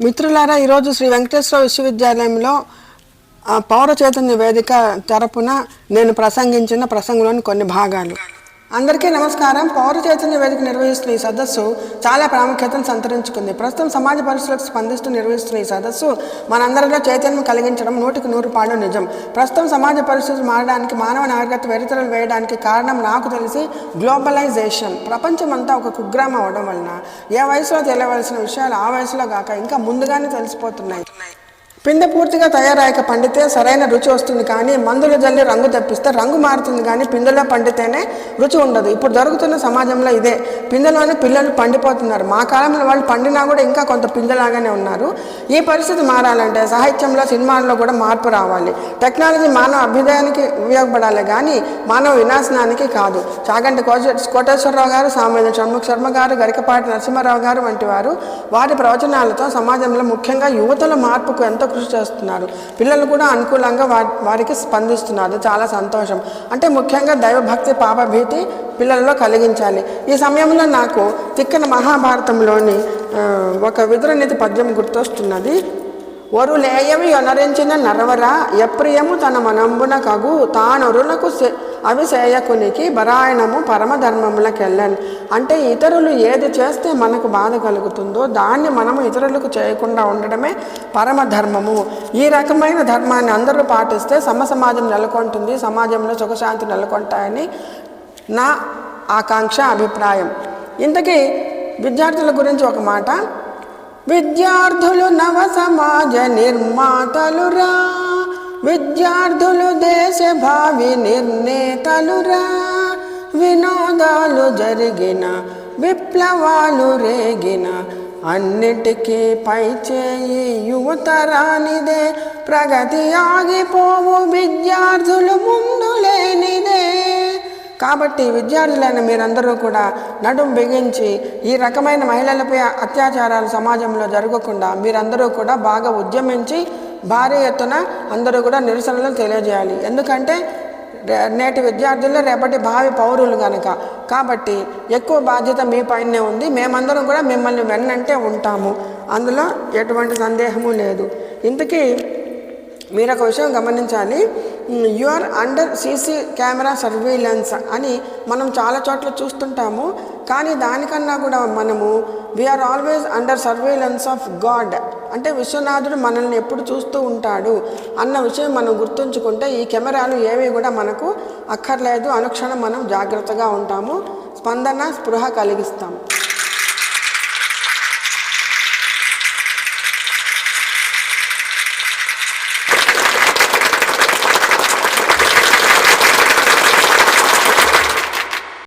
మిత్రులారా ఈరోజు శ్రీ వెంకటేశ్వర విశ్వవిద్యాలయంలో పౌర చైతన్య వేదిక తరపున నేను ప్రసంగించిన ప్రసంగంలోని కొన్ని భాగాలు. అందరికీ నమస్కారం. పౌర చైతన్య వేదిక నిర్వహిస్తున్న ఈ సదస్సు చాలా ప్రాముఖ్యతను సంతరించుకుంది. ప్రస్తుతం సమాజ పరిస్థితులకు స్పందిస్తూ నిర్వహిస్తున్న ఈ సదస్సు మనందరిలో చైతన్యం కలిగించడం నూటికి నూరు పాడు నిజం. ప్రస్తుతం సమాజ పరిస్థితులు మారడానికి మానవ నాగరికత వెరితరలు వేయడానికి కారణం నాకు తెలిసి గ్లోబలైజేషన్. ప్రపంచమంతా ఒక కుగ్రామం అవడం వలన ఏ వయసులో తెలియవలసిన విషయాలు ఆ వయసులో కాక ఇంకా ముందుగానే తెలిసిపోతున్నాయి. పిండి పూర్తిగా తయారాయక పండితే సరైన రుచి వస్తుంది కానీ మందులు జల్లి రంగు తెప్పిస్తే రంగు మారుతుంది కానీ పిండిలో పండితేనే రుచి ఉండదు. ఇప్పుడు జరుగుతున్న సమాజంలో ఇదే. పిందెలోనే పిల్లలు పండిపోతున్నారు. మా కాలంలో వాళ్ళు పండినా కూడా ఇంకా కొంత పిందెలాగానే ఉన్నారు. ఈ పరిస్థితి మారాలంటే సాహిత్యంలో సినిమాల్లో కూడా మార్పు రావాలి. టెక్నాలజీ మానవ అభ్యుదయానికి ఉపయోగపడాలి కానీ మానవ వినాశనానికి కాదు. చాగంటి కోట కోటేశ్వరరావు గారు సామాన్య షణ్ముఖ శర్మ గారు గరికపాటి నరసింహారావు గారు వంటి వారు వారి ప్రవచనాలతో సమాజంలో ముఖ్యంగా యువతల మార్పుకు ఎంతో కృషి చేస్తున్నారు పిల్లలు కూడా అనుకూలంగా వా వారికి స్పందిస్తున్నారు. చాలా సంతోషం. అంటే ముఖ్యంగా దైవభక్తి పాపభీతి పిల్లల్లో కలిగించాలి. ఈ సమయంలో నాకు తిక్కన మహాభారతంలోని ఒక విదురనిధి పద్యం గుర్తొస్తున్నది. ఒరులేయవి అనరించిన నరవర ఎప్రియము తన మనంబున కగు తానొరులకు అవి సేయకునికి బరాయణము పరమధర్మములకెళ్ళను అంటే ఇతరులు ఏది చేస్తే మనకు బాధ కలుగుతుందో దాన్ని మనము ఇతరులకు చేయకుండా ఉండడమే పరమధర్మము. ఈ రకమైన ధర్మాన్ని అందరూ పాటిస్తే సమ సమాజం నెలకొంటుంది సమాజంలో సుఖశాంతి నెలకొంటాయని నా ఆకాంక్ష అభిప్రాయం. ఇంతకీ విద్యార్థుల గురించి ఒక మాట. విద్యార్థులు నవ సమాజ నిర్మాతలురా. విద్యార్థులు దేశ భావి నిర్ణేతలురా. వినోదాలు జరిగిన విప్లవాలు రేగిన అన్నిటికీ పై చేయి యువతరానిదే. ప్రగతి ఆగిపోవు విద్యార్థులు ముందు లేనిదే. కాబట్టి విద్యార్థులైన మీరందరూ కూడా నడుం బిగించి ఈ రకమైన మహిళలపై అత్యాచారాలు సమాజంలో జరగకుండా మీరందరూ కూడా బాగా ఉద్యమించి భారీ ఎత్తున అందరూ కూడా నిరసనలు తెలియజేయాలి. ఎందుకంటే నేటి విద్యార్థుల్లో రేపటి భావి పౌరులు కనుక కాబట్టి ఎక్కువ బాధ్యత మీ పైనే ఉంది. మేమందరం కూడా మిమ్మల్ని వెన్నంటే ఉంటాము. అందులో ఎటువంటి సందేహము లేదు. ఇంతకీ మీరు ఒక విషయం గమనించాలి. You are under CC camera surveillance అని మనం చాలా చోట్ల చూస్తుంటాము. కానీ దానికన్నా కూడా మనము we are always under surveillance of god అంటే విశ్వనాథుడు మనల్ని ఎప్పుడు చూస్తూ ఉంటాడు అన్న విషయం మనం గుర్తుంచుకుంటే ఈ కెమెరాలు ఏవి కూడా మనకు అక్కర్లేదు. అనుక్షణం మనం జాగ్రత్తగా ఉంటాము. స్పందన స్పృహ కలిగిస్తాము.